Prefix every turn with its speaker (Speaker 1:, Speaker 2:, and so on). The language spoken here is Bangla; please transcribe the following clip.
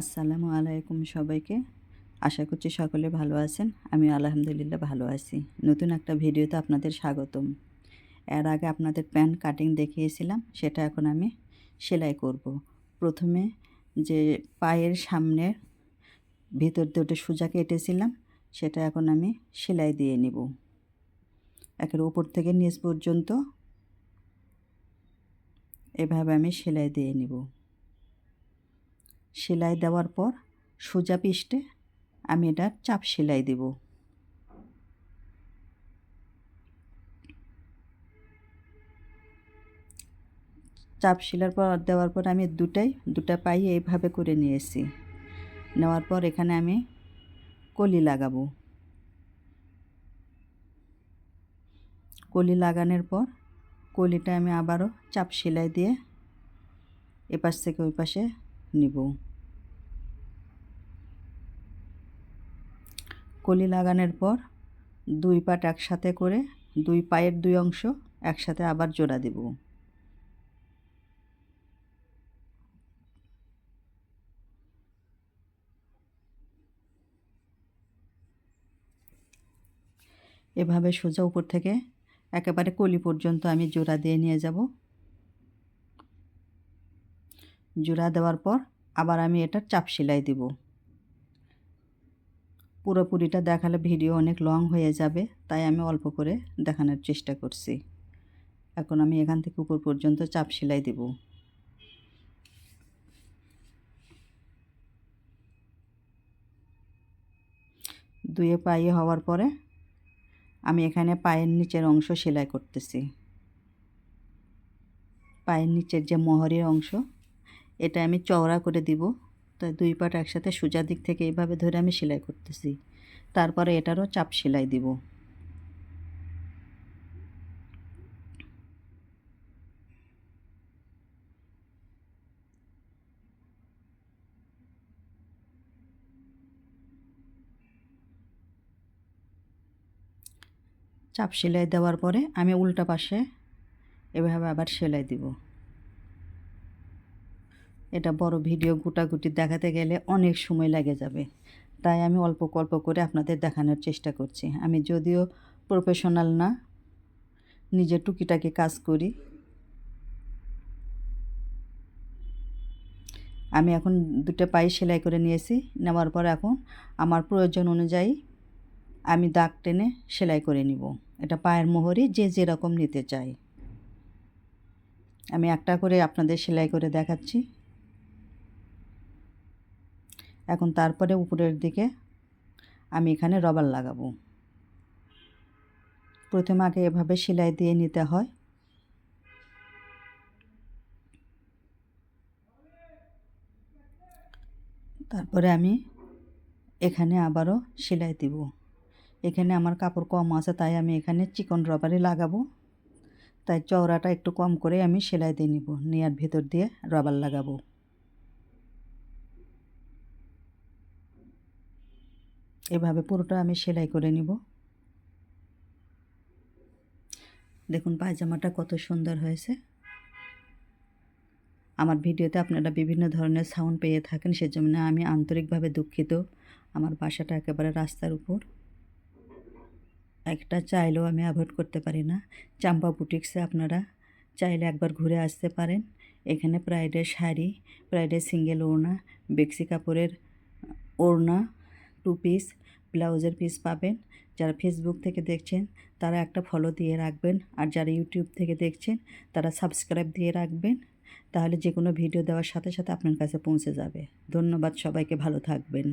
Speaker 1: আসসালামু আলাইকুম সবাইকে। আশা করছি সকলে ভালো আছেন। আমি আলহামদুলিল্লাহ ভালো আছি। নতুন একটা ভিডিওতে আপনাদের স্বাগতম। এর আগে আপনাদের প্যান্ট কাটিং দেখিয়েছিলাম, সেটা এখন আমি সেলাই করব। প্রথমে যে পায়ের সামনের ভিতর দুটো সোজা কেটেছিলাম, সেটা এখন আমি সেলাই দিয়ে নিব। একের ওপর থেকে নিচ পর্যন্ত এভাবে আমি সেলাই দিয়ে নিব। সেলাই দেওয়ার পর সোজা পিষ্টে আমি এটা চাপ সেলাই দেব। চাপ সেলার পর, দেওয়ার পর আমি দুটাই, দুটা পাই এইভাবে করে নিয়েছি। নেওয়ার পর এখানে আমি কলি লাগাবো। কলি লাগানোর পর কলিটা আমি আবারও চাপ সেলাই দিয়ে এপাশ থেকে ওই পাশে নিব। কলি লাগানোর পর দুই পাট একসাথে করে দুই পায়ের দুই অংশ একসাথে আবার জোড়া দেব। এভাবে সোজা উপর থেকে একেবারে কলি পর্যন্ত আমি জোড়া দিয়ে নিয়ে যাব। জোড়া দেওয়ার পর আবার আমি এটা চাপ সেলাই দেব। পুরোপুরিটা দেখালে ভিডিও অনেক লং হয়ে যাবে, তাই আমি অল্প করে দেখানোর চেষ্টা করছি। এখন আমি এখান থেকে উপর পর্যন্ত চাপ সেলাই দেব। দুয়ে পায়ে হওয়ার পরে আমি এখানে পায়ের নিচের অংশ সেলাই করতেছি। পায়ের নিচের যে মহরের অংশ, এটা আমি চওড়া করে দিব। তাই দুই পাট একসাথে সোজা দিক থেকে এইভাবে ধরে আমি সেলাই করতেছি। তারপরে এটারও চাপ সেলাই দিব। চাপ সেলাই দেওয়ার পরে আমি উল্টা পাশে এভাবে আবার সেলাই দিব। এটা বড় ভিডিও গুটাগুটি দেখাতে গেলে অনেক সময় লাগে যাবে। তাই আমি অল্প অল্প করে আপনাদের দেখানোর চেষ্টা করছি। আমি যদিও প্রফেশনাল না নিজে টুকিটাকি কাজ করি। আমি এখন দুটো পায়ে সেলাই করে নিয়েছি, নেওয়ার পর এখন আমার প্রয়োজন অনুযায়ী আমি দাগ টেনে সেলাই করে নিব। এটা পায়ের মোহরই যে যেরকম নিতে চাই। আমি একটা করে আপনাদের সেলাই করে দেখাচ্ছি। এখন তারপরে উপরের দিকে আমি এখানে রবার লাগাবো। প্রথমে আগে এভাবে সেলাই দিয়ে নিতে হয়। তারপরে আমি এখানে আবারও সেলাই দিব। এখানে আমার কাপড় কম আছে, তাই আমি এখানে চিকন রবারই লাগাবো। তাই চওড়াটা একটু কম করে আমি সেলাই দিয়ে নিব নেয়ার ভেতর দিয়ে রবার লাগাবো। এভাবে পুরোটা আমি সেলাই করে নিব। দেখুন পায়জামাটা কত সুন্দর হয়েছে। আমার ভিডিওতে আপনারা বিভিন্ন ধরনের সাউন্ড পেয়ে থাকেন, সেজন্য আমি আন্তরিকভাবে দুঃখিত। আমার বাসাটা একেবারে রাস্তার উপর। একটা চাইলেও আমি অ্যাভয়েড করতে পারি না। চাম্পা বুটিক্সে আপনারা চাইলে একবার ঘুরে আসতে পারেন। এখানে প্রাইডের শাড়ি প্রাইডের সিঙ্গেল ওড়না, বেক্সি কাপড়ের ওড়না টু পিস ব্লাউজের পিস পাবেন। যারা ফেসবুক থেকে দেখছেন, তারা একটা ফলো দিয়ে রাখবেন। আর যারা ইউটিউব থেকে দেখছেন, তারা সাবস্ক্রাইব দিয়ে রাখবেন। তাহলে যে কোনো ভিডিও দেওয়ার সাথে সাথে আপনার কাছে পৌঁছে যাবে। ধন্যবাদ সবাইকে, ভালো থাকবেন।